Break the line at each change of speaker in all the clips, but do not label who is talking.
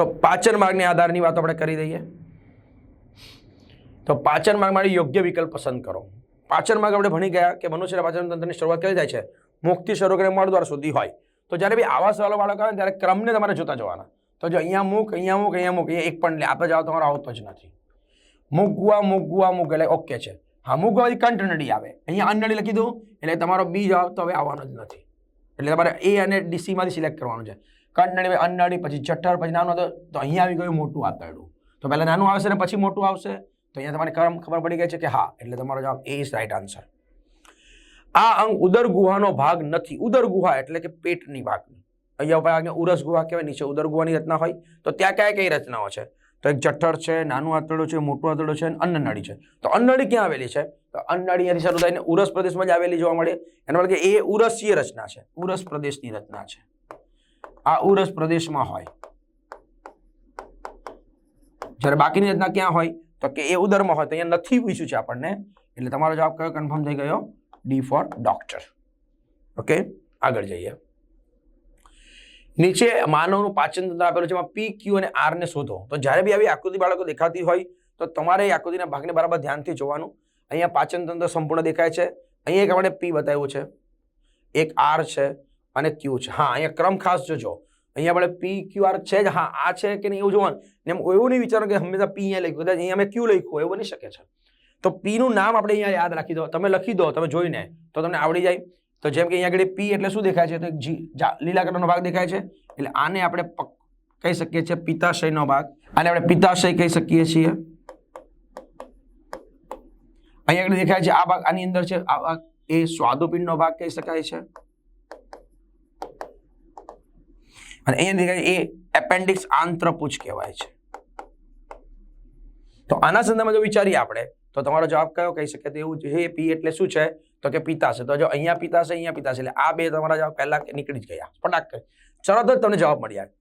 તો પાચન માર્ગની આધારની વાત આપણે કરી દઈએ. તો પાચન માર્ગ માટે યોગ્ય વિકલ્પ પસંદ કરો. પાચન માર્ગ આપણે ભણી ગયા કે મનુષ્યના પાચન તંત્રની શરૂઆત કરી જાય છે? મુખથી શરૂ કરીને મળદ્વાર સુધી હોય. તો જ્યારે બી આવા સવાલો બાળકો આવે ત્યારે ક્રમને તમારે જોતા જવાના. તો જો અહીંયા મુખ અહીંયા મુખ અહીંયા મુખ અહીંયા એક પણ લે આપણે જવાબ તમારો આવતો જ નથી. મુગવા મુગવા મુખ એટલે ઓકે છે. હા મુખ કંઠ નડી આવે. અહીંયા અનનડી લખી દો એટલે તમારો બી જવાબ તો હવે આવવાનો જ નથી. એટલે તમારે એ અને ડીસીમાંથી સિલેક્ટ કરવાનું છે. કંઠનડી અન્નડી પછી જઠ્ઠર પછી નાનું હતું. તો અહીંયા આવી ગયું મોટું આતરડું. તો પહેલાં નાનું આવશે ને પછી મોટું આવશે? તો અહીંયા તમારે ખબર પડી ગઈ છે કે હા, એટલે તમારો જવાબ એ ઇઝ રાઈટ આન્સર આ અંગ ઉદર ગુહાનો ભાગ નથી. ઉદર ગુહા એટલે કે પેટની ભાગની અહીંયા ભાગને ઉરસ ગુહા કહેવાય, નીચે ઉદર ગુહાની રચના હોય. તો ત્યાં કયા કઈ રચનાઓ છે? તો એક જઠ્ઠર છે, નાનું આંતરડું છે, મોટું આંતરડું છે અને અન્નનળી છે. તો અન્નનળી ક્યાં આવેલી છે? તો અન્નનળી અહીંયાથી શરૂ થઈને ઉરસ પ્રદેશમાં જ આવેલી જોવા મળે. એનો મતલબ કે એ ઉરસીય રચના છે. ઉરસ પ્રદેશની રચના છે. આ ઉરસ પ્રદેશમાં હોય. જ્યારે બાકીની રચના ક્યાં હોય, તો કે એ ઉદરમાં હોય, તો અહીંયા નથી પૂછ્યું છે આપણને. એટલે તમારો જવાબ કયો? કન્ફર્મ થઈ ગયો. ડી ફોર ડોક્ટર ઓકે આગળ જઈએ. નીચે માનવનું પાચન તંત્ર આપેલું છે, એમાં પી ક્યુ અને આર ને શોધો. તો જ્યારે બી આવી આકૃતિ બાળકો દેખાતી હોય, તો તમારે એ આકૃતિના ભાગને બરાબર ધ્યાનથી જોવાનું. અહીંયા પાચન તંત્ર સંપૂર્ણ દેખાય છે. અહીંયા એક આપણે પી બતાવ્યું છે. એક આર છે. અને ક્યુ છે? હા, અહીંયા ક્રમ ખાસ જોજો. અહીંયા આપણે પી ક્યુ આર છે જ. હા, આ છે કે નહીં એવું જોવાનું? એમ એવું નહીં વિચારો કે હંમેશા પી અહીંયા લખ્યું. કદાચ અહીંયા અમે ક્યુ લખ્યું એવું બની શકે છે. તો પી નું નામ આપણે અહીંયા યાદ રાખી દો. તમે લખી દો, તમે જોઈને, તો તમને આવડી જાય. તો જેમ કે અહીંયા આગળ પી એટલે શું દેખાય છે? તો જી લીલા કલરનો ભાગ દેખાય છે. એટલે આને આપણે કહી શકીએ છીએ પિત્તાશયનો ભાગ. આને આપણે પિત્તાશય કહી શકીએ છીએ. અહીંયા આગળ દેખાય છે આ ભાગ આની અંદર છે. આ ભાગ એ સ્વાદુપિંડનો ભાગ કહી શકાય છે. અને અહીંયા એ એપેન્ડિક્સ આંત્રપુચ્છ કહેવાય છે. તો આના સંદર્ભમાં જો વિચારીએ આપણે, તો તમારો જવાબ કયો કહી શકીએ? તો એવું છે એ પી એટલે શું છે? તો કે પિતા છે તો જો અહીંયા પિતાશે, અહીંયા પિતા છે એટલે આ બે તમારા જવાબ પહેલા નીકળી જ ગયા. કરી. તરત જ તમને જવાબ મળી આવે.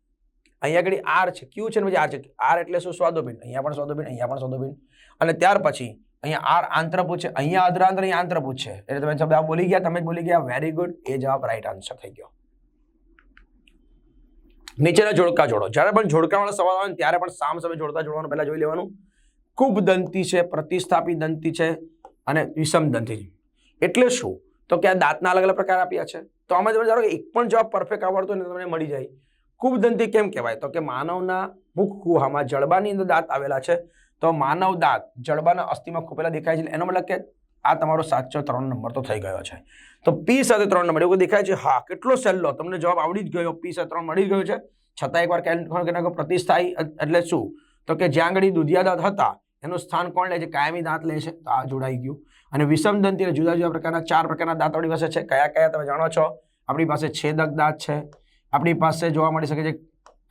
અહીંયા આગળ આર છે. ક્યુ છે ને પછી આર છે. આર એટલે શું? સ્વાદોપિંડ. અહીંયા પણ સ્વાદોપિંડ, અહીંયા પણ સ્વાદોપિંડ. અને ત્યાર પછી અહીંયા આર આંતરપુચ્છ છે. અહીંયા અધરાંતર અહીંયા આંતરપુચ્છ છે. એટલે તમે જવાબ બોલી ગયા, તમે જ બોલી ગયા. વેરી ગુડ એ જવાબ રાઈટ આન્સર થઈ ગયો. નીચેના જોડકા જોડો. જ્યારે પણ જોડકાવાળા સવાલ આવે ત્યારે પણ સામ સામે જોડતા જોડવાનું પહેલાં જોઈ લેવાનું. કુબ દંતી છે, પ્રતિસ્થાપી દંતી છે અને વિષમ દંતી એટલે શું? તો કે આ દાંતના અલગ અલગ પ્રકાર આપ્યા છે. તો આમાં તમે ધારો કે એક પણ જવાબ પરફેક્ટ આવડતો ને તમને મળી જાય. કુબ દંતી કેમ કહેવાય? તો કે માનવના મુખ ગુહામાં જડબાની અંદર દાંત આવેલા છે. તો માનવ દાંત જડબાના અસ્થિમાં ખૂપેલા દેખાય છે. એનો મતલબ કે આ તમારો સાચો ત્રણ નંબર તો થઈ ગયો છે. તો પી સાથે ત્રણ એવું દેખાય છે? હા, કેટલો સહેલો. તમને જવાબ આવડી જ ગયો. પી સાથે ત્રણ મળી ગયો છે. છતાં એકવાર કેલ્ક્યુલેટ પ્રતિસ્થાયી એટલે શું? તો કે જ્યાં આગળ દુધિયા દાંત હતા, એનું સ્થાન કોણ લે છે? કાયમી દાંત લે છે. તો આ જોડાઈ ગયું. અને વિષમ દંતી જુદા જુદા પ્રકારના ચાર પ્રકારના દાંત આપણી પાસે છે. કયા કયા તમે જાણો છો? આપણી પાસે છેદક દાંત છે. આપણી પાસે જોવા મળી શકે છે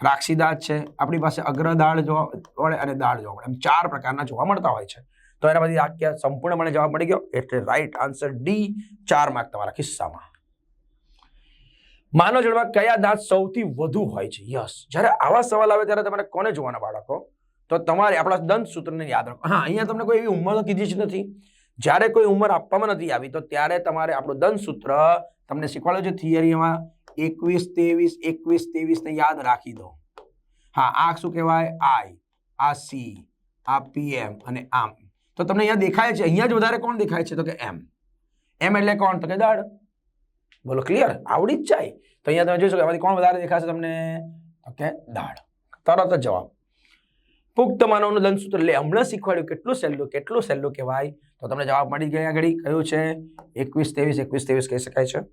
રાક્ષી દાંત છે. આપણી પાસે અગ્રદાળ જોવા મળે અને દાળ જોવા મળે. એમ ચાર પ્રકારના જોવા મળતા હોય છે. તો એના પછી આખ્યા સંપૂર્ણપણે જવાબ મળી ગયો. એટલે રાઈટ આન્સર ડી ચાર માર્ક તમારા કિસ્સામાં માનવ જળમાં કયા દાંત સૌથી વધુ હોય છે? યસ જ્યારે આવા સવાલ આવે ત્યારે તમારે કોને જોવાના બાળકો? તો તમારે આપણા દંત સૂત્રને યાદ રાખો. હા, અહીંયા તમને કોઈ એવી ઉંમર કીધી જ નથી. જ્યારે કોઈ ઉંમર આપવામાં નથી આવી, તો ત્યારે તમારે આપણું દંત સૂત્ર તમને શીખવાડ્યું છે થિયરીમાં. એકવીસ, ત્રેવીસ, એકવીસ, ત્રેવીસને યાદ રાખી દો. હા, આ શું કહેવાય? આઈ આ સી આ પીએમ અને આમ. તો તમને અહીંયા દેખાય છે, અહીંયા જ વધારે કોણ દેખાય છે? તો કે એમ. એમ એટલે કોણ? તો કે દાડ. બોલો ક્લિયર આવડી જ જાય. તો અહીંયા તમે જોઈ શકો એમાંથી કોણ વધારે દેખાશે તમને? તો કે દાળ તરત જ જવાબ. પુખ્ત માનવનું દંતસૂત્ર એટલે હમણાં શીખવાડ્યું કેટલું સહેલું કેટલું સહેલું કહેવાય? તો તમને જવાબ મળી ગયા આગળ. કયું છે? એકવીસ ત્રેવીસ એકવીસ ત્રેવીસ કહી શકાય છે.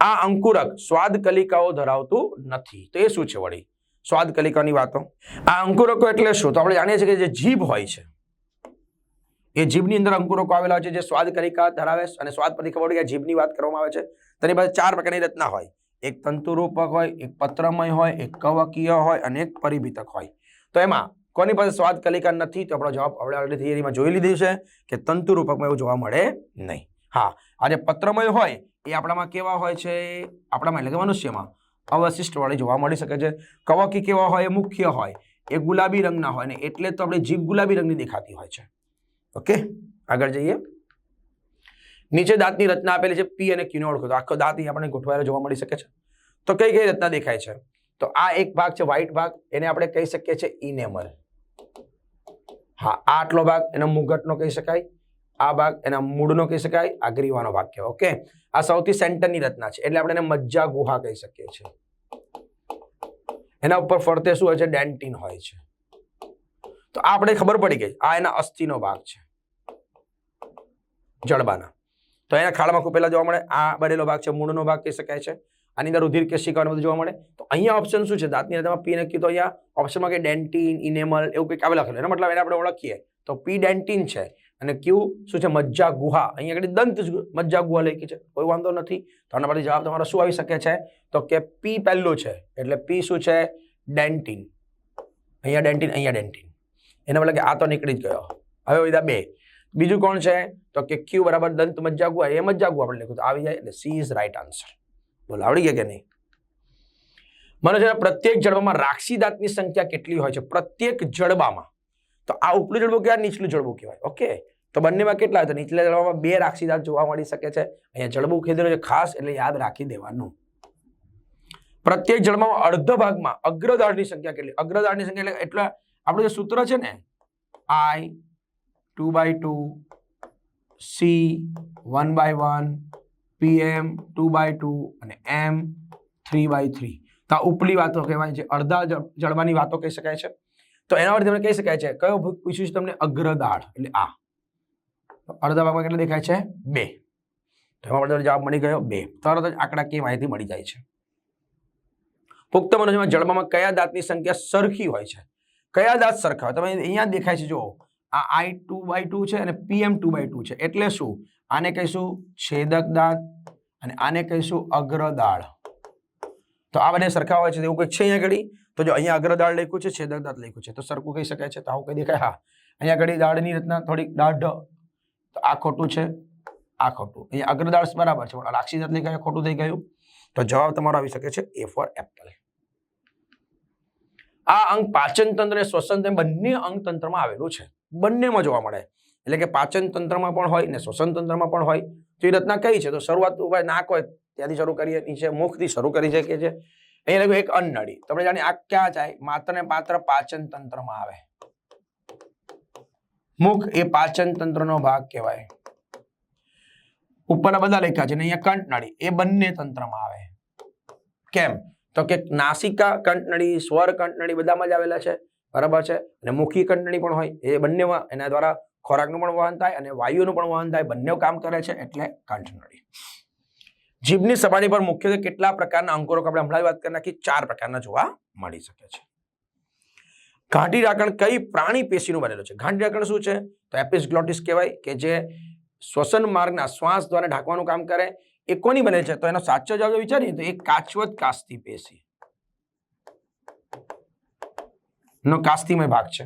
આ અંકુરક સ્વાદ કલિકાઓ ધરાવતું નથી. તો એ શું છે વળી? સ્વાદ કલિકાની વાતો. આ અંકુરકો એટલે શું? તો આપણે જાણીએ છીએ કે જે જીભ હોય છે એ જીભની અંદર અંકુરકો આવેલા હોય છે, જે સ્વાદ કલિકા ધરાવે અને સ્વાદ ખબર જીભની વાત કરવામાં આવે છે. તેની પાસે ચાર પ્રકારની રચના હોય. એક તંતુરૂપક હોય, એક પત્રમય હોય, એક કવકીય હોય અને એક પરિભીતક હોય. તો એમાં કોની પાસે સ્વાદ કલિકા નથી? તો આપણો જવાબ આપણે ઓલરેડી થિયરીમાં જોઈ લીધું છે કે તંતુરૂપકમાં એવું જોવા મળે નહીં. હા, આ જે પત્રમય હોય, એ આપણામાં કેવા હોય છે? આપણામાં એટલે કે મનુષ્યમાં અવશિષ્ટવાળી જોવા મળી શકે છે. કવકી કેવા હોય? એ મુખ્ય હોય. એ ગુલાબી રંગના હોય ને એટલે તો આપણે જીભ ગુલાબી રંગની દેખાતી હોય છે. ઓકે આગળ જઈએ. નીચે દાંતની રચના આપેલી છે પી અને ક્યુને ઓળખો. તો આખો દાંત અહીં આપણને ગોઠવાયેલો જોવા મળી શકે છે. તો કઈ કઈ રચના દેખાય છે? તો આ એક ભાગ છે વ્હાઇટ ભાગ. એને આપણે કહી શકીએ છીએ ઇનેમલ હા, આ આટલો ભાગ, એનો મુગટનો કહી શકાય. આ ભાગ, એના મૂળનો કહી શકાય. આ ગ્રીવાનો ભાગ કહેવાય ઓકે આ સૌથી સેન્ટરની રચના છે. એટલે આપણે એને મજ્જા ગુહા કહી શકીએ છીએ. એના ઉપર ફરતે શું હોય છે? ડેન્ટિન હોય છે. તો આ આપણે ખબર પડી ગઈ, આ એના અસ્થિનો ભાગ છે. જડબાના. તો એના ખાડામાં ખૂપેલા જોવા મળે, આ બનેલો ભાગ છે, મૂળનો ભાગ કહી શકાય છે. આની અંદર રુધિર કેશિકા બધું જોવા મળે. તો અહીંયા ઓપ્શન શું છે? દાંતની અંદરમાં પી નક્કી તો અહીંયા ઓપ્શનમાં કે ડેન્ટિન ઇનેમલ એવું કંઈક આવે લખેલું એનો મતલબ એને આપણે ઓળખીએ. તો પી ડેન્ટિન છે. અને ક્યુ શું છે? મજ્જા ગુહા. અહીંયા આગળ દંત મજ્જા ગુહા લખી છે. કોઈ વાંધો નથી. તો આના પરથી જવાબ તમારો શું આવી શકે છે? તો કે પી પહેલું છે. એટલે પી શું છે? ડેન્ટિન અહીંયા ડેન્ટિન અહીંયા ડેન્ટિન એના મતલબ કે આ તો નીકળી જ ગયો. હવે વિધા બે. બીજું કોણ છે? તો કે ક્યુ બરાબર દંત મજ્જા ગુહા એ મજ્જા આપણે લખ્યું આવી જાય એટલે સી ઇઝ રાઈટ આન્સર બોલો, આવડી ગયા કે નહીં? મને છે પ્રત્યેક જડબામાં રાક્ષી દાંતની સંખ્યા કેટલી હોય છે? પ્રત્યેક જડબામાં. તો આ ઉપલું જડબું કહેવાય નીચલું જડબું કહેવાય. ઓકે? તો બંનેમાં કેટલા હોય? તો નીચલા જડબામાં બે રાક્ષી દાંત જોવા મળી શકે છે. અહીંયા જડબું ખેદેલું છે ખાસ એટલે યાદ રાખી દેવાનું. પ્રત્યેક જડબામાં અર્ધ ભાગમાં અગ્રદાળની સંખ્યા કેટલી? અગ્રદાળની સંખ્યા એટલે એટલે આપણું જે સૂત્ર છે ને I two by two C one by one PM two by two અને એમ થ્રી બાય થ્રી તો આ ઉપલી વાતો કહેવાય છે, અડધા જળ- જળવાની વાતો કહી શકાય છે. તો એના પરથી તમને કહી શકાય છે, કયો પૂછ્યું છે તમને? અગ્રદાળ, એટલે આ. અડધા ભાગમાં કેટલા દેખાય છે? બે. તો એમાં આપણે જવાબ મળી ગયો, બે. તરત જ આંકડાકીય માહિતી મળી જાય છે. પુખ્ત મનુષ્યમાં જળમાં કયા દાંતની સંખ્યા સરખી હોય છે? કયા દાંત સરખા તમે અહીંયા દેખાય છે, જુઓ. આ આઈ ટુ બાય ટુ છે અને પીએમ ટુ બાય ટુ છે. એટલે શું? આને કહીશું છેદક દાંત અને આને કહીશું અગ્રદાળ. તો આ બંને સરખા હોય છે એવું કંઈક છે અહીંયા ઘડી? તો જો અહીંયા અગ્રદાળ લખ્યું છે, છેદક દાંત લખ્યું છે. તો સરખું કહી શકાય છે, તો આવું કઈ દેખાય? હા. અહીંયા ઘડી દાળની રચના થોડીક દાઢ. તો આ ખોટું છે, આ ખોટું. અહીંયા અગ્રદાળ બરાબર છે, પણ રાક્ષી દાંત લખાય ખોટું થઈ ગયું. તો જવાબ તમારો આવી શકે છે એ ફોર એપલ આ અંગ પાચન તંત્ર અને શ્વસન તંત્ર બંને અંગ તંત્રમાં આવેલું છે. બંનેમાં જોવા મળે. એટલે કે પાચન તંત્રમાં પણ હોય ને શ્વસન તંત્રમાં પણ હોય. તો એ રચના કઈ છે? તો શરૂઆત ઉપાય નાક હોય, ત્યાંથી શરૂ કરીએ, નીચે મુખથી શરૂ કરી શકીએ છીએ. અહીંયા લખ્યું એક અન્નળી. તમે જાણીએ આ ક્યાં જાય? માત્ર ને માત્ર પાચન તંત્રમાં આવે. મુખ એ પાચન તંત્રનો ભાગ કહેવાય. ઉપરના બધા લખ્યા છે ને અહીંયા કંટનાળી. એ બંને તંત્રમાં આવે. કેમ? તો કે નાસિકા કંઠનળી સ્વર કંઠનળી બધામાં જ આવેલા છે. બરાબર છે? અને મુખી કંટણી પણ હોય. એ બંનેમાં એના દ્વારા ખોરાકનું પણ વહન થાય અને વાયુનું પણ વહન થાય. બંને કામ કરે છે એટલે કંઠનળી જીભની સપાટી પર મુખ્યત્વે કેટલા પ્રકારના અંકોરો આપણે હમણાં વાત કરી નાખી. ચાર પ્રકારના જોવા મળી શકે છે. ઘાટી રાકણ કઈ પ્રાણી પેશીનું બનેલું છે? ઘાટી રાકણ શું છે? તો એપિસગ્લોટિસ કહેવાય કે જે શ્વસન માર્ગના શ્વાસ દ્વારા ઢાંકવાનું કામ કરે. એ કોની બને છે? તો એનો સાચો જવાબ વિચારીએ તો એ કાચવત કાસ્તી પેશી. નો કાસ્તીમય ભાગ છે.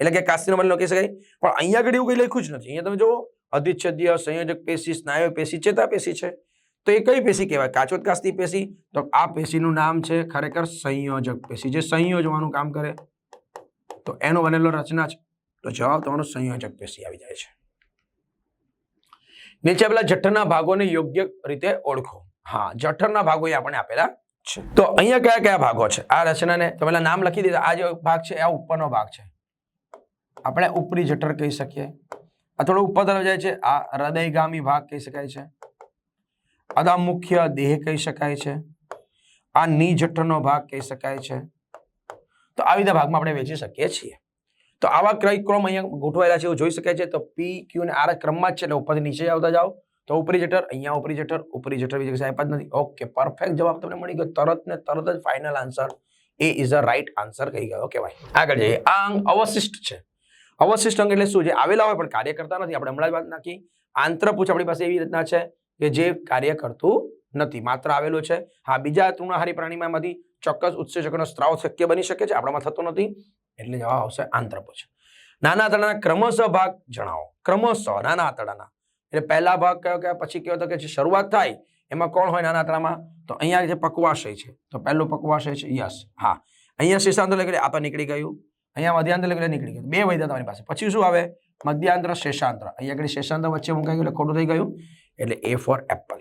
એટલે કે કાસ્તીનો બનેલો કહી શકાય. પણ અહીંયા આગળ એવું કંઈ લખ્યું જ નથી. અહીંયા તમે જુઓ અધિચ્છદીય સંયોજક પેશી સ્નાયુ પેશી ચેતા પેશી છે. તો એ કઈ પેશી કહેવાય? કાચવત કાસ્તી પેશી? તો આ પેશીનું નામ છે ખરેખર સંયોજક પેશી. જે સંયોજવાનું કામ કરે તો એનો બનેલો રચના છે. તો જવાબ તમારો સંયોજક પેશી આવી જાય છે. નીચે પેલા જઠરના ભાગોને યોગ્ય રીતે ઓળખો. હા, જઠરના ભાગો એ આપણને આપેલા છે. તો અહીંયા કયા કયા ભાગો છે? આ રચનાને તમે પેલા નામ લખી દીધા. આ જે ભાગ છે, આ ઉપરનો ભાગ છે. આપણે ઉપરી જઠર કહી શકીએ. આ થોડો ઉપર તરફ જાય છે. આ હૃદયગામી ભાગ કહી શકાય છે. આ મુખ્ય દેહ કહી શકાય છે. આ ની જઠરનો ભાગ કહી શકાય છે. તો આવી રીતે ભાગમાં આપણે વેચી શકીએ છીએ. તો આવા ક્રય ક્રમ અહીંયા ગોઠવાયેલા છે એવું જોઈ શકાય છે. તો પી ક્યુ ને આર ક્રમમાં જ છે એટલે ઉપરથી નીચે આવતા જાઓ. તો ઉપરી જઠર અહીંયા ઉપરી જઠર ઉપરી જઠર બીજી આપ્યા જ નથી. ઓકે પરફેક્ટ જવાબ તમને મળી ગયો. તરત ને તરત જ final answer A is a right answer કહી ગયો. ઓકે ભાઈ. આગળ જઈએ. આ અંગ અવશિષ્ટ છે. અવશિષ્ટ અંગ એટલે શું? છે આવેલા હોય પણ કાર્ય કરતા નથી. આપણે હમણાં જ વાત નાખી. આંતરપૂછ આપણી પાસે એવી રીતના છે કે જે કાર્ય કરતું નથી. માત્ર આવેલું છે. હા, બીજા તૃણાહારી પ્રાણીમાં એમાંથી ચોક્કસ ઉત્સેજકનો સ્ત્રાવ શક્ય બની શકે છે. આપણામાં થતો નથી. એટલે જવાબ આવશે આંતરપૂછ નાના આંતરડાના ક્રમશઃ ભાગ જણાવો. ક્રમશઃ, નાના આંતરડાના. એટલે પહેલા ભાગ કયો કે પછી કયો તો કે જે શરૂઆત થાય, એમાં કોણ હોય નાના આંતરડામાં? તો અહીંયા જે પકવાશય છે, તો પહેલું પકવાશય છે યસ હા. અહીંયા શેષાંતર લગડે આ તો નીકળી ગયું. અહીંયા મધ્યાંતર લગડે નીકળી ગયું. બે વૈધા તમારી પાસે. પછી શું આવે? મધ્યાંતર, શેષાંતર. અહીંયા આગળ શેષાંતર વચ્ચે મુકાઈ ગયું એટલે ખોટું થઈ ગયું. એટલે એ ફોર એપલ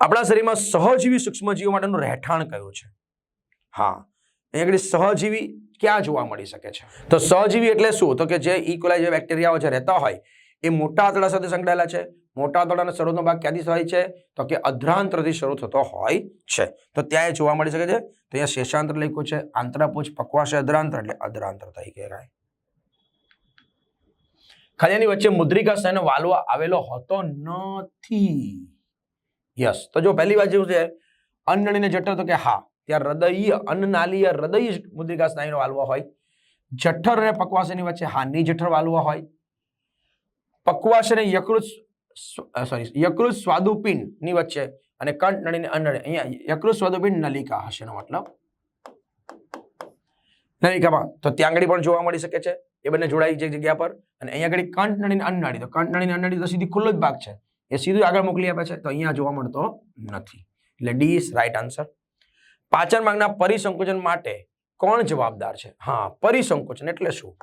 આપણા શરીરમાં સહજીવી સૂક્ષ્મજીવો માટેનું રહેઠાણ કયું છે? હા. અહીંયા આગળ સહજીવી ક્યાં જોવા મળી શકે છે? તો સહજીવી એટલે શું? તો કે જે ઇકોલાઈ જે બેક્ટેરિયાઓ જે રહેતા હોય, એ મોટા આંતરડા સાથે સંકળાયેલા છે. મોટા આંતરડાનો શરૂનો ભાગ ક્યાંથી થાય છે? તો કે અધ્રાંતરથી શરૂ થતો હોય છે. તો ત્યાં એ જોવા મળી શકે છે. તો અહીંયા શેષાંતર લખ્યું છે. આંતરપૂછ પકવાશે અધ્રાંતર એટલે અધ્રાંતર થઈ કહેવાય. ખાલી વચ્ચે મુદ્રિકા સ્નાયુનો વાલવા આવેલો હોતો નથી. યસ. તો જો પહેલી વાત જેવું છે? અન્નળીને જઠર તો કે હા. ત્યાં હૃદય અન્નનાલીય હૃદય મુદ્રિકા સ્નાયુનો વાલ્વ હોય. જઠર અને પકવાસની વચ્ચે હાની જઠર વાલ્વ હોય. પકવાસ અને યકૃત સોરી યકૃત સ્વાદુપિંડની વચ્ચે અને કંઠ, નળીને અન્નળી અહીંયા યકૃત સ્વાદુપિંડ નલિકા હશે એનો મતલબ. નલિકામાં તો ત્યાં આગળ પણ જોવા મળી શકે છે. એ બંને જોડાઈ છે જગ્યા પર. અને અહીંયા આગળ કંઠ, નળીને અન્નળી તો કંઠ, નળીને અન્નળી તો સીધી ખુલ્લો જ ભાગ છે. એ સીધું આગળ મોકલી આપે છે. તો અહીંયા જોવા મળતો નથી. એટલે ડી ઇઝ રાઈટ આન્સર. પાચન માર્ગના પરિસંકોચન માટે કોણ જવાબદાર છે? હા, પરિસંકોચન એટલે શું?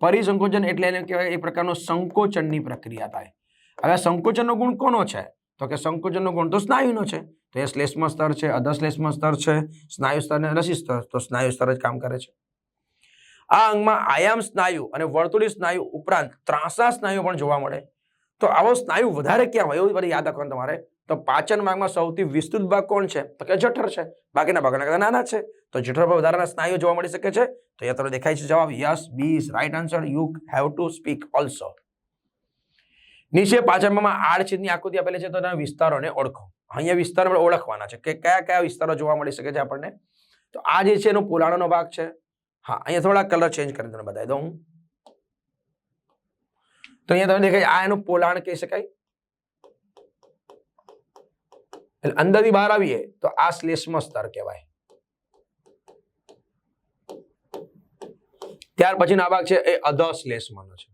પરિસંકોચન એટલે એને કહેવાય એ પ્રકારનો સંકોચનની પ્રક્રિયા થાય. હવે સંકોચનનો ગુણ કોનો છે? તો કે સંકોચનનો ગુણ તો સ્નાયુનો છે. તો એ શ્લેષ્મ સ્તર છે, અધશ્લેષ્મ સ્તર છે, સ્નાયુ સ્તર અને રસી સ્તર. તો સ્નાયુ સ્તર જ કામ કરે છે. આ અંગમાં આયામ સ્નાયુ અને વર્તુળી સ્નાયુ ઉપરાંત ત્રાંસા સ્નાયુ પણ જોવા મળે. તો આવો સ્નાયુ વધારે ક્યાં હોય? એવું યાદ રાખવાનું તમારે તો પાચન માર્ગમાં સૌથી વિસ્તૃત ભાગ કોણ છે? તો કે જઠર છે. બાકીના ભાગના કરતા નાના છે. તો જઠર પર વધારાના સ્નાયુ જોવા મળી શકે છે. તો અહીંયા તમને દેખાય છે જવાબ yes B is right answer, you have to speak also. નીચે પાચનમાં આડછેદની આકૃતિ આપેલી છે, તો એના વિસ્તારોને ઓળખો. અહીંયા વિસ્તાર આપણે ઓળખવાના છે. કે કયા કયા વિસ્તારો જોવા મળી શકે છે આપણને? તો આ જે છે એનો પોલાણોનો ભાગ છે. હા, અહીંયા થોડા કલર ચેન્જ કરીને તમને બતાવી દઉં. હું. તો અહીંયા તમે દેખાય, આ એનું પોલાણ કહી શકાય. એટલે અંદરથી બહાર આવીએ તો આ શ્લેષ્મ સ્તર કહેવાય. ત્યાર પછીનો આ ભાગ છે એ અધ શ્લેષ્મનો છે.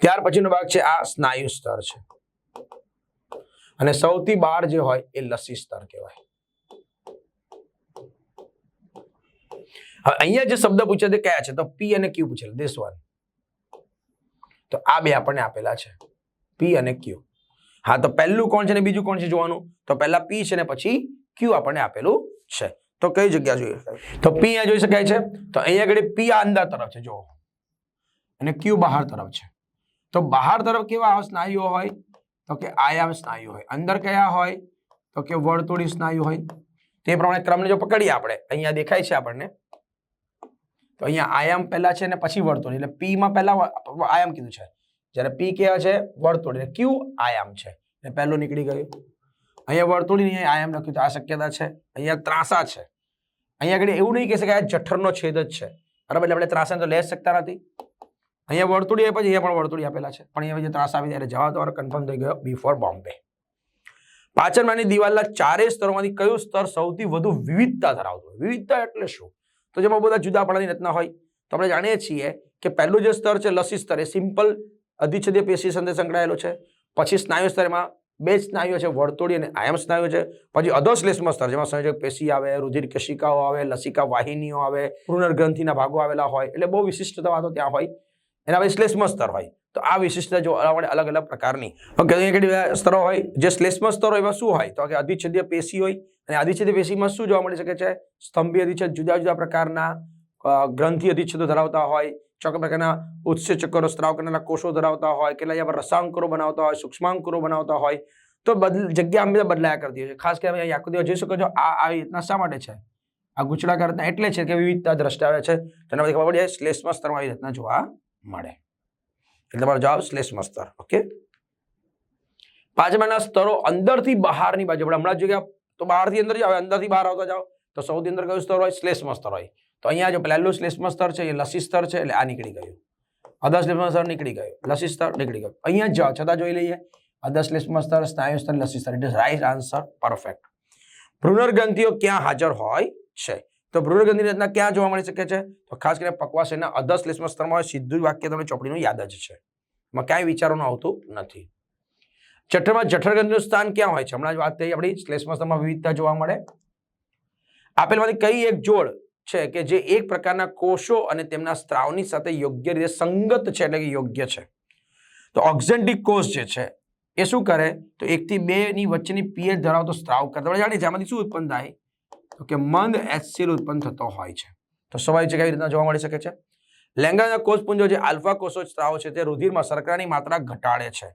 ત્યાર પછીનો ભાગ છે આ સ્નાયુ સ્તર છે. અને સૌથી બહાર જે હોય એ લસી સ્તર કહેવાય. હવે અહીંયા જે શબ્દ પૂછે તે કયા છે? તો પી અને ક્યુ પૂછેલ. One. તો આ બે આપણને આપેલા છે. પી અને ક્યુ હા, તો પહેલું કોણ છે ને બીજું કોણ છે જોવાનું? તો પહેલા પી છે ને પછી ક્યુ આપણને આપેલું છે. તો કઈ જગ્યા જોઈએ? તો પી અહીંયા જોઈ શકાય છે. તો અહીંયા આગળ પી આ અંદર તરફ છે જો અને ક્યુ બહાર તરફ છે. તો બહાર તરફ કેવા સ્નાયુઓ હોય તો કે આયામ સ્નાયુ હોય. અંદર કયા હોય? તો કે વર્તુળી સ્નાયુ હોય. તે પ્રમાણે ક્રમને જો પકડીએ આપણે, અહીંયા દેખાય છે આપણને. તો અહીંયા આયામ પહેલા છે ને પછી વર્તુળી. એટલે પી માં પહેલા આયામ કીધું છે. જ્યારે પી કેવા છે વર્તુળ, એટલે ક્યુ આયામ છે. એટલે પહેલું નીકળી ગયું. અહીંયા વર્તુળી અહીંયા આયામ લખ્યું તો આ શક્યતા છે. અહીંયા ત્રાસા છે. અહીંયા આગળ એવું નહીં કહી શકાય જઠરનો છેદ જ છે. બરાબર? એટલે આપણે ત્રાસાને તો લઈ શકતા નથી. અહીંયા વર્તુળી પછી અહીંયા પણ વર્તુળી આપેલા છે. પણ અહીંયા ત્રાસ આવી ત્યારે જવાબ તમારો કન્ફર્મ થઈ ગયો બિફોર બોમ્બે પાચનમાંની દિવાલના ચારેય સ્તરોમાંથી કયું સ્તર સૌથી વધુ વિવિધતા ધરાવતું વિવિધતા એટલે શું? તો જેમાં બધા જુદા પડવાની રચના હોય. તો આપણે જાણીએ છીએ કે પહેલું જે સ્તર છે લસી સ્તર, એ સિમ્પલ અધિચ્છદીય પેશી સાથે સંકળાયેલો છે. પછી સ્નાયુ સ્તરમાં બે સ્નાયુઓ છે, વર્તુળી અને આયમ સ્નાયુ છે. પછી અધોશ્લેષ્મ સ્તર, જેમાં સંયોજક પેશી આવે, રુધિર કેશિકાઓ આવે, લસિકા વાહિનીઓ આવે ભ્રૂણ ભાગો આવેલા હોય. એટલે બહુ વિશિષ્ટતા વાતો ત્યાં હોય. એના પછી શ્લેષ્મ સ્તર હોય. તો આ વિશિષ્ટતા જો આપણે અલગ અલગ પ્રકારની. કેટલી સ્તરો હોય? જે શ્લેષ્મ સ્તર હોય એમાં શું હોય? તો કે અધિચ્છદીય પેશી હોય અને અધિચ્છદીય પેશીમાં શું જોવા મળી શકે છે? સ્તંભી અધિચ્છેદ જુદા જુદા પ્રકારના ગ્રંથિ અધિચ્છેદો ધરાવતા હોય, ચોક્કસ પ્રકારના ઉત્સેચકરો સ્ત્રાવ કરનારા કોષો ધરાવતા હોય કેટલા પર રસાંકુરો બનાવતા હોય, સૂક્ષ્માંકરો બનાવતા હોય, તો બદલ, જગ્યા હંમેશા બદલાયા કરતી હોય છે. ખાસ કરીને યાકૃતિઓ જોઈ શકો છો, આ આવી રીતના શા માટે છે? આ ગુચડાકાર રીતના એટલે છે કે વિવિધતા દ્રષ્ટાવે છે. તેના પછી ખબર પડી શ્લેષ્મ સ્તરમાં આવી રીતના જોવા મળે. એટલે તમારો જવાબ શ્લેષ્મ સ્તર ઓકે? પાંચમાના સ્તરો અંદરથી બહારની બાજુ, આપણે હમણાં જ તો બહારથી અંદર જાઓ અંદરથી બહાર આવતા જાઓ. તો સૌથી અંદર કયું સ્તર હોય? શ્લેષ્મ સ્તર હોય. તો અહીંયા જો પહેલું શ્લેષ્મ સ્તર છે, એ લસી સ્તર છે, એટલે આ નીકળી ગયું. અધર શ્લેષ્મ સ્તર નીકળી ગયું. લસી સ્તર નીકળી ગયું. અહીંયા જ છતાં જોઈ લઈએ. અધર શ્લેષ્મ સ્તર, સ્નાયુ સ્તર, લસી સ્તર. It is right answer perfect ભ્રૂણગ્રંથિઓ ક્યાં હાજર હોય છે? તો ભ્રૂણ ગ્રંથિની રચના ક્યાં જોવા મળી શકે છે? તો ખાસ કરીને પકવાશયના અધર શ્લેષ્મ સ્તરમાં સીધું વાક્ય તમને ચોપડીનું યાદ જ છે. એમાં ક્યાંય વિચારવાનું આવતું નથી. જઠરમાં જઠર સ્થાન ક્યાં હોય છે? હમણાં જ વાત થઈ આપણી શ્લેષ્મસ્તમાં વિવિધતા જોવા મળે. આપેલમાંથી કઈ એક જોડ છે કે જે એક પ્રકારના કોષો અને તેમના સ્ત્રાવની સાથે યોગ્ય રીતે સંગત છે એટલે કે યોગ્ય છે? તો ઓક્ઝેન્ટિક કોષ જે છે, એ શું કરે? તો એકથી બેની વચ્ચેની પીએચ ધરાવતો સ્ત્રાવ કરે તમે જાણીએ આમાંથી શું ઉત્પન્ન થાય? તો કે મંદ એચસીએલ ઉત્પન્ન થતો હોય છે. તો સ્વાભાવિક છે કેવી રીતના જોવા મળી શકે છે? લેંગાના કોષપુંજો જે આલ્ફા કોષો સ્ત્રાવ છે તે રુધિરમાં શર્કરાની માત્રા ઘટાડે છે.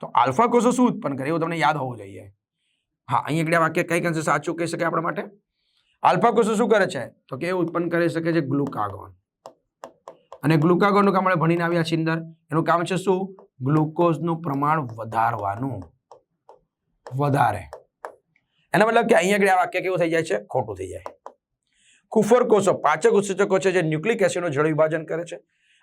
તો આલ્ફા કોષો શું ઉત્પન્ન કરે? એવું તમને યાદ હોવું જોઈએ. હા, અહીં એકડે વાક્ય કઈ કંશે સાચું કહી શકે આપણા માટે? આલ્ફા કોષો શું કરે છે? તો કે ઉત્પન્ન કરી શકે છે ગ્લુકાગોન. અને ગ્લુકાગોનનું કામ ભણીને આવ્યા છીએ અંદર. એનું કામ છે શું? ગ્લુકોઝનું પ્રમાણ વધારવાનું. વધારે. એના મતલબ કે અહીંયા આગળ આ વાક્ય કેવું થઈ જાય છે? ખોટું થઈ જાય. કુફર કોષો પાચક ઉત્સેચકો છે જે ન્યુક્લિક એસિડનું જળ વિભાજન કરે છે.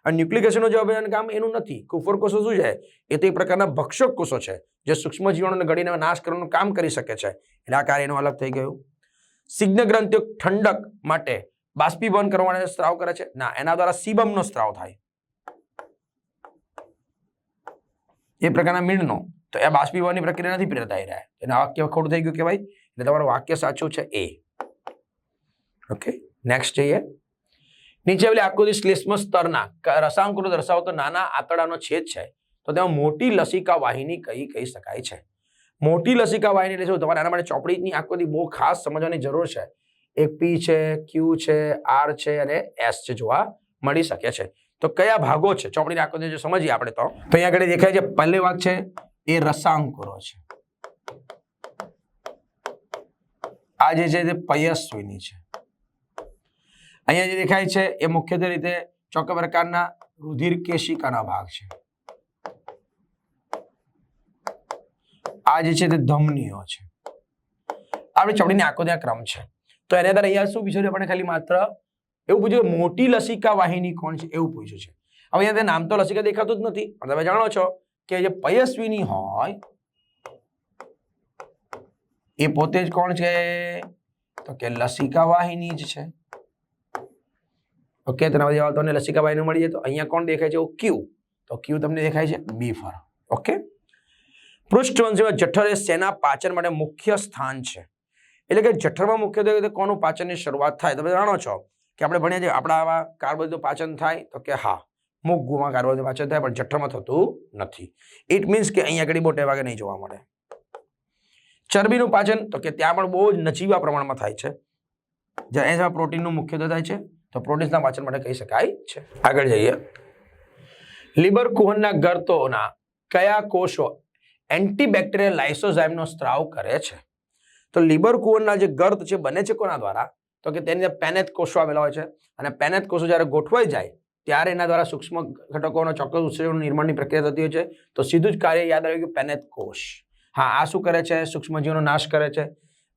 અને ન્યુક્લિક એસિડનો જવાબ એનું કામ એનું નથી. કુફર કોષો શું છે? એ તો એક પ્રકારના ભક્ષક કોષો છે, જે સૂક્ષ્મ જીવનોને ઘડીને નાશ કરવાનું કામ કરી શકે છે. એટલે આ કાર્ય અલગ થઈ ગયું. સિગ્ન ગ્રંથિઓ ઠંડક માટે બાષ્પીભવન કરવા માટે સ્ત્રાવ કરે છે? ના, એના દ્વારા સીબમનો સ્ત્રાવ થાય. એ પ્રકારના મીણનો. તો એ બાષ્પીભવનની પ્રક્રિયા નથી પ્રેરાઈ રહ્યા. એના વાક્ય ખોટું થઈ ગયું કહેવાય. એટલે તમારું વાક્ય સાચું છે એ. ઓકે નેક્સ્ટ જઈએ. નીચે આવેલી આકૃતિ શ્લેષ્મ સ્તરના રસાંકુરો દર્શાવતો નાના આંતરડાનો છેદ છે. તો તેમાં મોટી લસિકા વાહિની કઈ, કહી શકાય છે. મોટી લસિકા વાહિની એટલે શું? તમારે આના માટે ચોપડીની આકૃતિ બહુ ખાસ સમજવાની જરૂર છે. એક પી છે, ક્યુ છે, આર છે અને એસ છે જોવા મળી શકે છે. તો કયા ભાગો છે? ચોપડીની આકૃતિ જો સમજીએ આપણે તો. અહીંયા આગળ દેખાય છે, પહેલી વાત છે, એ રસાંકુરો છે. આ જે છે તે પયસ્વીની છે. અહીંયા જે દેખાય છે, એ મુખ્યત્વે રીતે ચોક્કસ પ્રકારના રુધિર કેશિકાના ભાગ છે. આ જે છે તે ધમનીઓ છે. આપણે ચોપડીની ત્યાં ક્રમ છે. તો એને અંદર અહીંયા શું પૂછ્યું આપણે ખાલી માત્ર એવું પૂછ્યું મોટી લસિકા વાહિની કોણ છે? એવું પૂછ્યું છે. હવે અહીંયા નામ તો લસિકા દેખાતું જ નથી, પણ તમે જાણો છો કે જે પયસ્વીની હોય, એ પોતે જ કોણ છે? તો કે લસિકા વાહિની જ છે. ઓકે તેના જવાબ તમને લસિકા વાહિની મળી જાય તો અહીંયા કોણ દેખાય છે? ક્યુ. તો ક્યુ તમને દેખાય છે? બી ફર. ઓકે? પૃષ્ઠવંશીમાં જઠર એ સેના પાચન માટે મુખ્ય સ્થાન છે. એટલે કે જઠરમાં મુખ્યત્વે કોનું પાચનની શરૂઆત થાય? તમે જાણો છો કે આપણે ભણીએ છીએ, આપણા આવા કાર્બોદિત પાચન થાય તો કે હા મુગુમાં કાર્બોદિત પાચન થાય, પણ જઠરમાં થતું નથી. ઇટ મીન્સ કે અહીંયા આગળ મોટે ભાગે નહીં જોવા મળે. ચરબીનું પાચન તો કે ત્યાં પણ બહુ જ નજીવા પ્રમાણમાં થાય છે. જ્યાં એમાં પ્રોટીનનું મુખ્યત્વે થાય છે. તો પ્રોડ્યુસના વાંચન માટે કહી શકાય છે. આગળ જઈએ. લીબર કુહનના ગર્તોના કયા કોષો એન્ટીબેક્ટેરિયલ લાઇસોઝાઇમનો સ્ત્રાવ કરે છે? તો લીબર કુહનના જે ગર્ત છે, બને છે કોના દ્વારા? તો કે તેની પેનેત કોષો આવેલા હોય છે અને પેનેત કોષો જ્યારે ગોઠવાઈ જાય ત્યારે એના દ્વારા સૂક્ષ્મ ઘટકોનો ચોક્કસ ઉત્સેચનનું નિર્માણની પ્રક્રિયા થતી હોય છે. તો સીધું જ કાર્ય યાદ આવ્યું કે પેનેત કોષ. હા, આ શું કરે છે? સૂક્ષ્મજીવનો નાશ કરે છે.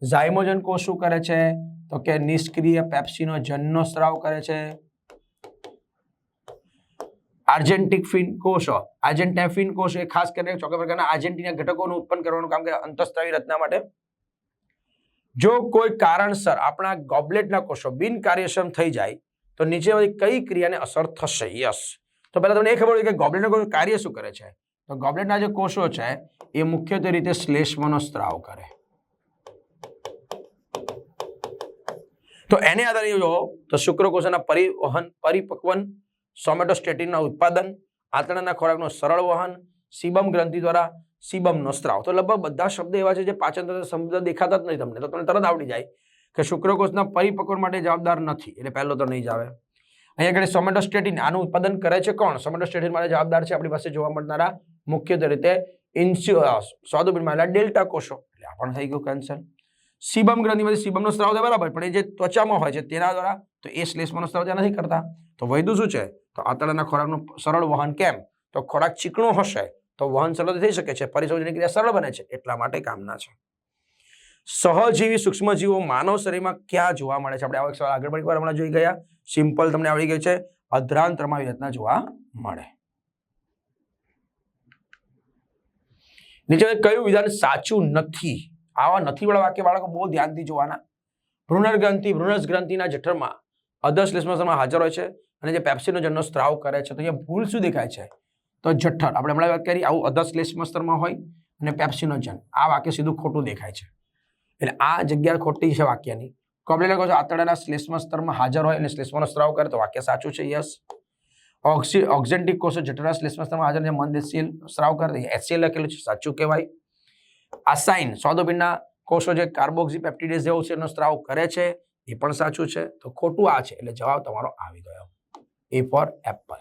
ઝાયમોજન કોષ શું કરે છે? તો કે નિષ્ક્રિય પેપ્સીનો જનનો સ્ત્રાવ કરે છે. આર્જેન્ટિક ફિન કોષો. આર્જેન્ટાફિન કોષ એ ખાસ કરીને ચોક્કસ પ્રકારના આર્જેન્ટિના ઘટકોનું ઉત્પન્ન કરવાનું કામ કરે અંતઃસ્ત્રાવી રચના માટે. જો કોઈ કારણસર આપણા ગોબ્લેટના કોષો બિન કાર્યક્ષમ થઈ જાય, તો નીચેમાંથી કઈ ક્રિયાને અસર થશે? યસ. તો પહેલા તમને એ ખબર હોય કે ગોબ્લેટના કોષો કાર્ય શું કરે છે? તો ગોબલેટના જે કોષો છે, એ મુખ્યત્વે રીતે શ્લેષ્મનો સ્ત્રાવ કરે. તો એને આધારે જો તો શુક્રકોષના પરિવહન, પરિપક્વન સોમેટોસ્ટેટિનના ઉત્પાદન, આંતરડાના ખોરાકનું સરળ વહન સીબમ ગ્રંથિ દ્વારા સીબમનો સ્ત્રાવ. તો લગભગ બધા શબ્દ એવા છે જે પાચન તંત્ર શબ્દ દેખાતા જ નહીં તમને. તો તમને તરત આવડી જાય કે શુક્રકોષના પરિપક્વન માટે જવાબદાર નથી. એટલે પહેલો તો નહીં જ આવે. અહીંયા આગળ સોમેટોસ્ટેટિન આનું ઉત્પાદન કરે છે કોણ? સોમેટોસ્ટેટિન માટે જવાબદાર છે આપણી પાસે જોવા મળનારા મુખ્ય રીતે ઇન્સ્યુ સ્વાદુપિંડમાં આવેલા ડેલ્ટા કોષો. એટલે આ પણ થઈ ગયું કેન્સર સીબમ ગ્રંથિમાંથી સીબમનો સ્ત્રાવ થાય બરાબર, પણ એ જે ત્વચામાં હોય છે તેના દ્વારા તો એ શ્લેષ્મનો સ્ત્રાવ ત્યાં નથી કરતા. તો વૈદુ શું છે? તો આંતરડાના ખોરાકનું સરળ વહન કેમ? તો ખોરાક ચીકણો હશે તો વહન સરળ થઈ શકે છે પરિશોધનની ક્રિયા સરળ બને છે, એટલા માટે કામના છે. સહજીવી સૂક્ષ્મજીવો માનવ શરીરમાં ક્યાં જોવા મળે છે? આપણે આવો સવાલ આગળ પણ એકવાર હમણાં જોઈ ગયા. સિમ્પલ તમને આવડી ગઈ છે, અધ્રાંતરમાં આવી રીતના જોવા મળે. નીચે કયું વિધાન સાચું નથી? આવા નથી વાળા વાક્ય બાળકો બહુ ધ્યાનથી જોવાના. ભ્રૂણર ગ્રંથિ ભ્રૂણસ ગ્રંથિના જઠરમાં અધશ્લેષ્મમાં હાજર હોય છે અને જે પેપ્સીનો જન્મ સ્ત્રાવ કરે છે, તો અહીંયા ભૂલ શું દેખાય છે? તો જઠ્ઠર આપણે હમણાં વાત કરી, આવું અધર્શ લેસમસ્તરમાં હોય અને પેપ્સીનો જન આ વાક્ય સીધું ખોટું દેખાય છે. એટલે આ જગ્યા ખોટી છે વાક્યની. કોમ્પ્લેટ લખો છો આંતરડાના શ્લેષ્મ સ્તરમાં હાજર હોય અને શ્લેષ્મનો સ્ત્રાવ કરે, તો વાક્ય સાચું છે? યસ. ઓક્સી, ઓક્ઝેન્ટિક કોષો જઠરા શ્લેષ્મસ્તરમાં હાજર છે મંદેશીલ સ્ત્રાવ કરે એચસીએલ લખેલું છે, સાચું કહેવાય. આસાઇન સ્વાદુપિંડના કોષો જે કાર્બોક્સી પેપ્ટિડેઝ જેવું છે, એનો સ્ત્રાવ કરે છે, એ પણ સાચું છે. તો ખોટું આ છે, એટલે જવાબ તમારો આવી ગયો. એ ફોર એપલ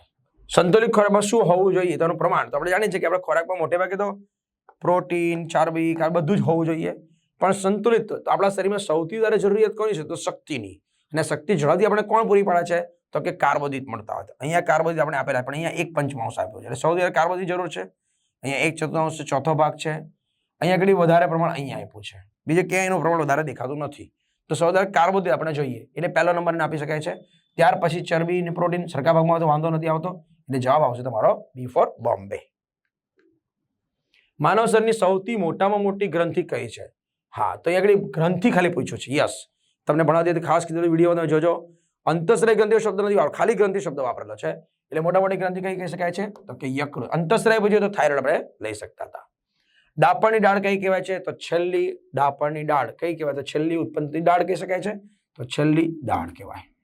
સંતુલિત ખોરાકમાં શું હોવું જોઈએ? તેનું પ્રમાણ. તો આપણે જાણીએ છીએ કે આપણે ખોરાકમાં મોટે ભાગે તો પ્રોટીન ચાર્બી કાર બધું જ હોવું જોઈએ. પણ સંતુલિત, તો આપણા શરીરમાં સૌથી વધારે જરૂરિયાત કોની છે? તો શક્તિની. અને શક્તિ ઝડપથી આપણે કોણ પૂરી પાડે છે? તો કે કાર્બોદિત મળતા હોય. અહીંયા કાર્બોદિત આપણે આપેલા પણ અહીંયા એક પંચમાંશ આપ્યો છે. એટલે સૌથી વધારે કાર્બોદિત જરૂર છે? અહીંયા એક ચતુર્થાંશ ચોથો ભાગ છે. અહીંયા આગળ વધારે પ્રમાણ અહીંયા આપ્યું છે. બીજે ક્યાંય એનું પ્રમાણ વધારે દેખાતું નથી. તો વધારે કાર્બોદિત આપણે જોઈએ. એટલે પહેલો નંબરને આપી શકાય છે. ત્યાર પછી ચરબી અને પ્રોટીન સરખા ભાગમાં તો વાંધો નથી આવતો. એટલે જવાબ આવશે તમારો બી ફોર બોમ્બે માનવ શરીરની સૌથી મોટામાં મોટી ગ્રંથિ કઈ છે? હા, તો અહીંયા આગળ ગ્રંથિ ખાલી પૂછ્યું છે. યસ તમને ભણાવતી હતી ખાસ કીધું વીડિયો તમે જોજો. અંતસ્ત્રય ગ્રંથિ શબ્દ નથી વાપરો ખાલી ગ્રંથિ શબ્દ વાપરેલો છે. એટલે મોટા મોટી ગ્રંથિ કઈ કહી શકાય છે? તો કે યકૃત. અંતસ્ત્રય પૂછ્યું તો થાઇરોઇડ આપણે લઈ શકતા હતા. ડાપણની ડાળ કઈ કહેવાય છે? તો છેલ્લી દાપણની ડાળ. કઈ કહેવાય? તો છેલ્લી ઉત્પન્નની ડાળ કહી શકાય છે? તો છેલ્લી દાળ કહેવાય.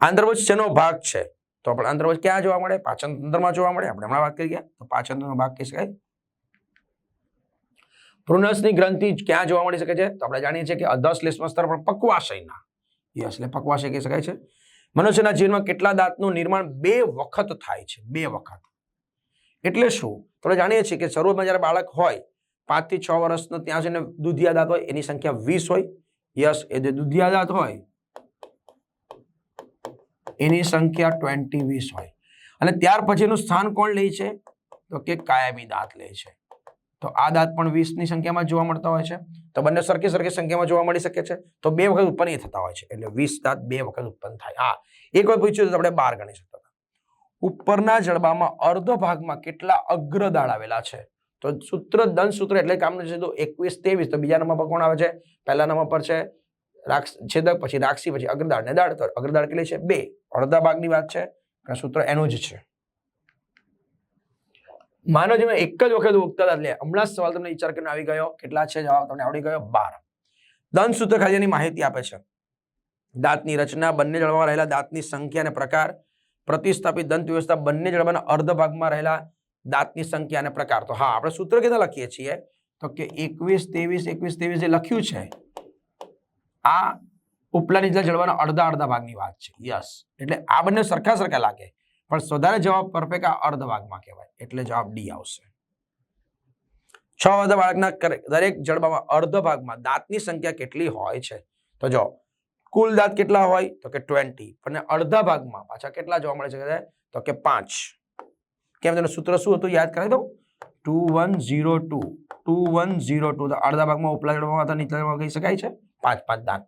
આંતરભુજ શેનો ભાગ છે? તો આપણે આંતરભુજ ક્યાં જોવા મળે? પાચન તંત્રમાં જોવા મળે? આપણે હમણાં વાત કરી ગયા. તો પાચન તંત્રનો ભાગ કહી શકાય. પ્રુનસની ગ્રંથિ ક્યાં જોવા મળી શકે છે? તો આપણે જાણીએ છીએ કે અધશ્લેષ્મ સ્તર પર પક્વાશયના. યસ, એટલે પક્વાશય કહી શકાય છે. મનુષ્યના જીવનમાં કેટલા દાંતનું નિર્માણ બે વખત થાય છે. બે વખત. એટલે શું? આપણે જાણીએ છીએ કે શરૂઆતમાં જ્યારે બાળક હોય, પાંચથી છ વર્ષનો ત્યાં સુધી દુધિયા દાંત હોય, એની સંખ્યા વીસ હોય. યસ, એ જે દુધિયા દાંત હોય, એની સંખ્યા ટ્વેન્ટી વીસ હોય. અને ત્યાર પછીનું સ્થાન કોણ લે છે? તો કે કાયમી દાંત લે છે. તો આ દાંત પણ વીસની સંખ્યામાં જોવા મળતા હોય છે. તો બંને સરખી સરખી સંખ્યામાં જોવા મળી શકે છે. તો બે વખત ઉત્પન્ન એ થતા હોય છે. એટલે વીસ દાંત બે વખત ઉત્પન્ન થાય. હા એક વખત પૂછ્યું તો આપણે બાર ગણી શકતા ઉપરના જડબામાં અર્ધ ભાગમાં કેટલા અગ્રદાળ આવેલા છે? તો સૂત્ર દન સૂત્ર એટલે કામનું છે તો એકવીસ, ત્રેવીસ, તો બીજા નંબર પર કોણ આવે છે? પહેલા નંબર પર છે રાક્ષ, છેદક, પછી રાક્ષી, પછી અગ્રદાળ, ને દાળ અગ્રદાળ કેટલી છે? બે. અડધા ભાગની વાત છે અને સૂત્ર એનું જ છે. માનો જેમાં એક જ વખત ઉગતા દાંત લે હમણાં સવાલ તમને વિચાર કરીને આવી ગયો. કેટલા છે? જવાબ તમને આવડી ગયો? બાર. દન સૂત્ર ખાલી માહિતી આપે છે. દાંતની રચના, બંને જળવામાં રહેલા દાંતની સંખ્યા અને પ્રકાર પ્રતિસ્થાપિત દંત વ્યવસ્થા બંને જડબાના અર્ધ ભાગમાં રહેલા દાંતની સંખ્યા અને પ્રકાર. તો હા, આપણે સૂત્ર કેટલા લખીએ છીએ? તો કે એકવીસ, ત્રેવીસ એકવીસ, ત્રેવીસ જે લખ્યું છે, આ ઉપલા નીચલા જળબાના અડધા અડધા ભાગની વાત છે. યસ. એટલે આ બંને સરખા સરખા લાગે. પણ વધારે જવાબ પરફેક્ટ આ અર્ધ ભાગમાં કહેવાય. એટલે જવાબ ડી આવશે. છ વર્ષના બાળકના દરેક જડબામાં અર્ધ ભાગમાં દાંતની સંખ્યા કેટલી હોય છે? તો જો કુલ દાંત કેટલા હોય? તો કે ટ્વેન્ટી. અને અડધા ભાગમાં પાછા કેટલા જોવા મળે છે તો કે પાંચ. કેમ તેનું સૂત્ર શું હતું? યાદ કરાવી દઉં? Two one zero two. Two one zero two. અડધા ભાગમાં ઉપલા જડવામાં અથવા નીચલા જડબામાં કહી શકાય છે? પાંચ પાંચ દાંત.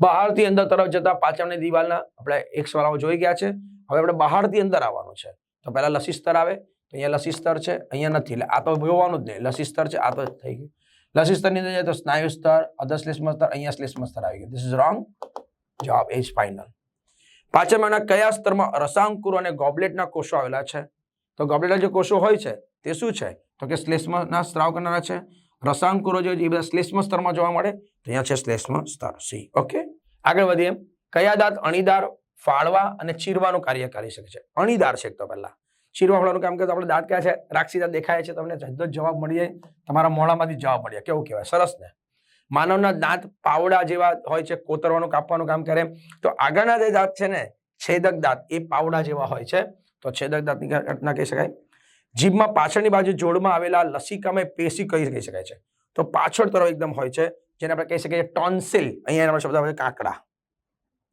બહારથી અંદર તરફ જતા પાછળની દિવાલના આપણે એક સવાલો જોઈ ગયા છે. હવે આપણે બહારથી અંદર આવવાનું છે. તો પહેલાં લસી સ્તર આવે. તો અહીંયા લસી સ્તર છે, અહીંયા નથી. એટલે આ તો જોવાનું જ નહીં. લસી સ્તર છે, આ તો થઈ ગયું. લસી સ્તરની અંદર જાય તો સ્નાયુ સ્તર અધશ્લેષ્મ સ્તર અહીંયા શ્લેષ્મ સ્તર આવી ગયું ધીસ ઇઝ રોંગ જવાબ એ જ ફાઇનલ પાચનમાંના કયા સ્તરમાં રસાંકુરો અને ગોબલેટના કોષો આવેલા છે? તો ગોબલેટના જે કોષો હોય છે, તે શું છે? તો કે શ્લેષ્મના સ્ત્રાવ કરનારા છે. રસાંકુરો જે એ બધા શ્લેષ્મ સ્તરમાં જોવા મળે. તો અહીંયા છે શ્લેષ્મ સ્તર સી ઓકે આગળ વધીએ. કયા દાંત અણીદાર ફાળવા અને ચીરવાનું કાર્ય કરી શકે છે? અણીદાર છે એક તો પહેલા. ચીરવા કામકાજ આપણે દાંત કયા છે? રાક્ષી દાંત દેખાય છે, તમને સીધો જવાબ મળી જાય. તમારા મોઢામાંથી જ જવાબ મળી જાય. કેવું કહેવાય? સરસ ને? માનવના દાંત પાવડા જેવા હોય છે, કોતરવાનું, કાપવાનું કામ કરે. તો આગળના જે દાંત છે ને, છેદક દાંત, એ પાવડા જેવા હોય છે. તો છેદક દાંતની ઘટના કહી શકાય. જીભમાં પાછળની બાજુ જોડમાં આવેલા લસિકામય પેશી કહી કહી શકાય છે. તો પાછળ તરફ એકદમ હોય છે, જેને આપણે કહી શકીએ ટોન્સિલ. અહીંયા એના શબ્દ આવે છે કાંકડા.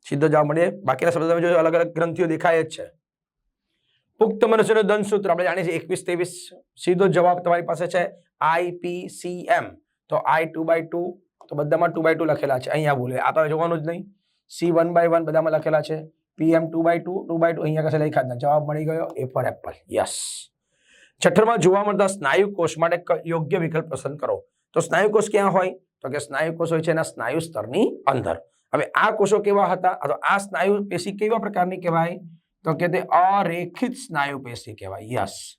સીધો જવાબ મળીએ બાકીના શબ્દ જોજો અલગ અલગ ગ્રંથિઓ દેખાય જ છે. પુખ્ત મનુષ્યનું દંતસૂત્ર આપણે જાણીએ છીએ એકવીસ ત્રેવીસ સીધો જવાબ તમારી પાસે છે આઈપીસીએમ તો આઈ ટુ બાય ટુ, તો બધામાં ટુ બાય ટુ લખેલા છે. અહીંયા બોલે આ તો જોવાનું જ નહીં. સી વન બાય વન બધામાં લખેલા છે. PM two by two two by two, અહીંયા કશે લખ્યા જ જવાબ મળી ગયો એ ફોર એપલ. યસ. જઠરમાં જોવા મળતા સ્નાયુ કોષ માટે યોગ્ય વિકલ્પ પસંદ કરો. તો સ્નાયુ કોષ ક્યાં હોય? તો કે સ્નાયુ કોષ હોય છે એના સ્નાયુ સ્તરની અંદર. હવે આ કોષો કેવા હતા? તો આ સ્નાયુ પેશી કેવા પ્રકારની કહેવાય? તો કે તે અરેખિત સ્નાયુ પેશી કહેવાય. યસ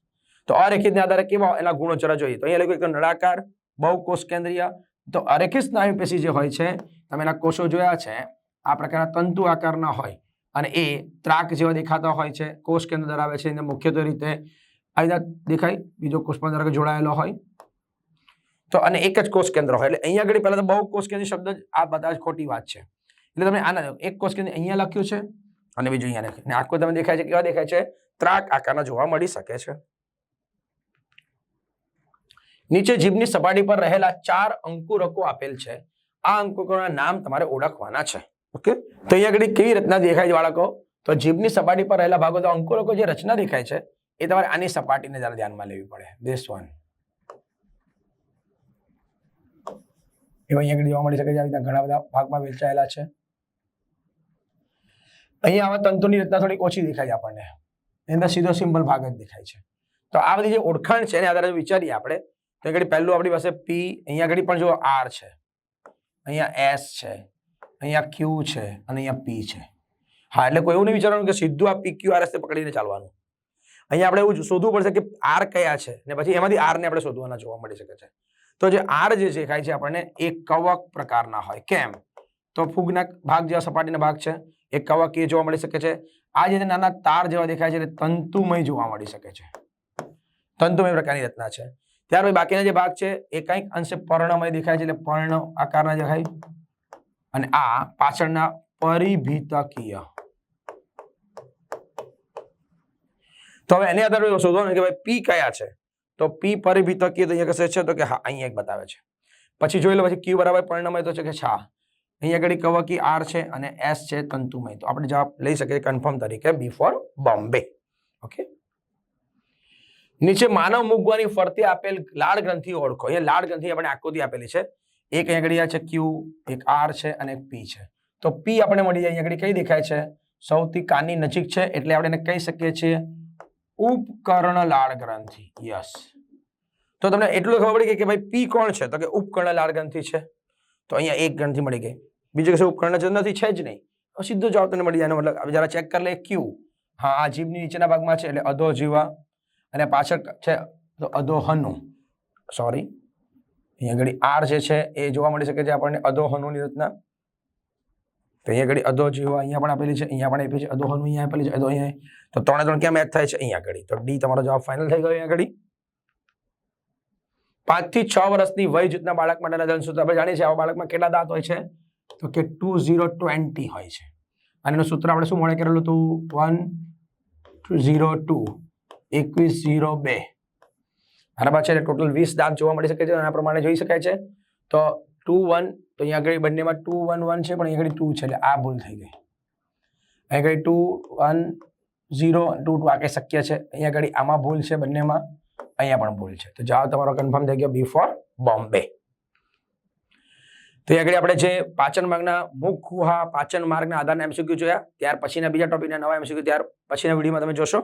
તો અરેખિતને આધારે કેવા એના ગુણો જરા જોઈએ. તો અહીંયા લખ્યું એક નળાકાર, બહુકોષ કેન્દ્રીય. તો અરેખિત સ્નાયુ પેશી જે હોય છે, તમે એના કોષો જોયા છે, આ પ્રકારના તંતુ આકારના હોય અને એ ત્રાક જેવા દેખાતા હોય છે, કોષ કેન્દ્ર ધરાવે છે. એને મુખ્યત્વે રીતે આ દેખાય. બીજો કોષ પણ ધારો જોડાયેલો હોય. તો અને એક જ કોષ કેન્દ્ર હોય. એટલે અહીંયા આગળ પહેલા તો બહુ કોષ કેન્દ્ર શબ્દ આ બધા જ ખોટી વાત છે. એટલે તમે આના એક કોષ કેન્દ્ર અહીંયા લખ્યું છે. અને બીજું અહીંયા અને આખું તમે દેખાય છે કેવા દેખાય છે? ત્રાક આકારના જોવા મળી શકે છે. નીચે જીભની સપાટી પર રહેલા ચાર અંકુરકો આપેલ છે. આ અંકુરકોના નામ તમારે ઓળખવાના છે. ઓકે? તો અહીંયા આગળ કેવી રચના દેખાય છે બાળકો? તો જીભની સપાટી પર રહેલા ભાગો, તો અંકુરકો જે રચના દેખાય છે, એ તમારે આની સપાટીને જરા ધ્યાનમાં લેવી પડે. ધીસ વન એવા અહીંયા આગળ જોવા મળી શકે છે આવી રીતના ઘણા બધા ભાગમાં વેચાયેલા છે. અહીંયા આવા તંતુની રચના થોડીક ઓછી દેખાય આપણને. એની અંદર સીધો સિમ્પલ ભાગ જ દેખાય છે. તો આ બધી જે ઓળખાણ છે, એને આધારે વિચારીએ આપણે, તો આગળ પહેલું આપણી પાસે પી અહીંયા આગળ પણ જો આર છે. અહીંયા એસ છે, અહીંયા ક્યુ છે, અને અહીંયા પી છે. હા, એટલે કોઈ એવું નહીં વિચારવાનું કે સીધું આ પી ક્યુ આર એસ પકડીને ચાલવાનું. અહીંયા આપણે એવું શોધવું પડશે કે આર કયા છે, ને પછી એમાંથી આરને આપણે શોધવાના જોવા મળી શકે છે. તો જે આર જે દેખાય છે આપણને એ કવક પ્રકારના હોય. કેમ? તો ફૂગના ભાગ જેવા સપાટીના ભાગ છે એ કવક એ જોવા મળી શકે છે. આ જે નાના તાર જેવા દેખાય છે એટલે તંતુમય જોવા મળી શકે છે. તંતુમય પ્રકારની રચના છે. ત્યાર પછી બાકીના જે ભાગ છે એ કંઈક અંશે પર્ણમય દેખાય છે એટલે પર્ણ આકારના દેખાય. અને આ પાછળના પરિભીતકીય. તો હવે એની આધારે શોધવાનું કે ભાઈ પી કયા છે? તો પી પરિભીતકીય તો અહીંયા કશે છે તો કે હા, અહીંયા એક બતાવે છે. પછી જોઈ લો, પછી ક્યુ બરાબર પરિણમય તો છે કે છા? અહીંયા આગળ કવકી આર છે અને એસ છે તંતુમય. તો આપણે જવાબ લઈ શકીએ કન્ફર્મ તરીકે બી ફોર બોમ્બે ઓકે નીચે માનવ મૂકવાની ફરતે આપેલ લાળ ગ્રંથિ ઓળખો. અહીંયા લાળ ગ્રંથિ આપણે આકૃતિ આપેલી છે. એક અહીંયા આગળ છે ક્યુ એક આર છે અને એક પી છે. તો પી આપણે મળી જાય અહીંયા આગળ કઈ દેખાય છે? સૌથી કાનની નજીક છે એટલે આપણે એને કહી શકીએ છીએ ઉપકર્ણ લાળ ગ્રંથિ. યસ તો તમને એટલું ખબર પડી ગઈ કે ભાઈ પી કોણ છે? તો કે ઉપકર્ણ લાળ ગ્રંથિ છે. તો અહીંયા એક ગ્રંથિ મળી ગઈ. બીજું કશું ઉપકરણ જ નથી, છે જ નહીં. સીધો જવાબ તમને મળી જાય. મતલબ જરા ચેક કરી લે ક્યુ હા, આ જીભની નીચેના ભાગમાં છે, એટલે અધો જીવા, અને પાછળ છે, તો અધોહનુ સોરી અહીંયા આગળ આર જે છે, એ જોવા મળી શકે છે આપણને અધોહનુની રચના. તો અહીંયા ઘડી અધો જીવા અહીંયા પણ આપેલી છે, અહીંયા પણ આપેલી છે અધોહનુ અહીંયા આપેલી છે, અધો અહીંયા. તો ત્રણે ત્રણ ક્યાં મેચ થાય છે? અહીંયા ઘડી. તો ડી તમારો જવાબ ફાઇનલ થઈ ગયો અહીંયા ઘડી. પાંચથી છ વર્ષની વય જૂથના બાળક માટેના દંત આપણે જાણીએ છીએ, આવા બાળકમાં કેટલા દાંત હોય છે? તો કે ટુ ઝીરો ટ્વેન્ટી હોય છે. અને એનું સૂત્ર આપણે શું મળે કરેલું હતું વન ઝીરો ટુ એકવીસ ઝીરો બે. બરાબર છે? ટોટલ વીસ દાંત જોવા મળી શકે છે એના પ્રમાણે જોઈ શકાય છે. તો ટુ વન તો અહીંયા આગળ બંનેમાં ટુ વન વન છે, પણ અહીંયા આગળ ટુ છે, એટલે આ ભૂલ થઈ ગઈ. અહીંયા આગળ two one zero two two આ શક્ય છે? અહીંયા આગળ આમાં ભૂલ છે બંનેમાં, અહીંયા પણ ભૂલ છે. તો જવાબ તમારો કન્ફર્મ થઈ ગયો બી ફોર બોમ્બે તો આગળ આપણે જે પાચન માર્ગના મુખ ગુહા, પાચન માર્ગના આધારના એમસીક્યુ જોયા. ત્યાર પછીના બીજા ટોપિકના નવા એમસીક્યુ ત્યાર પછીના વિડીયોમાં તમે જોશો.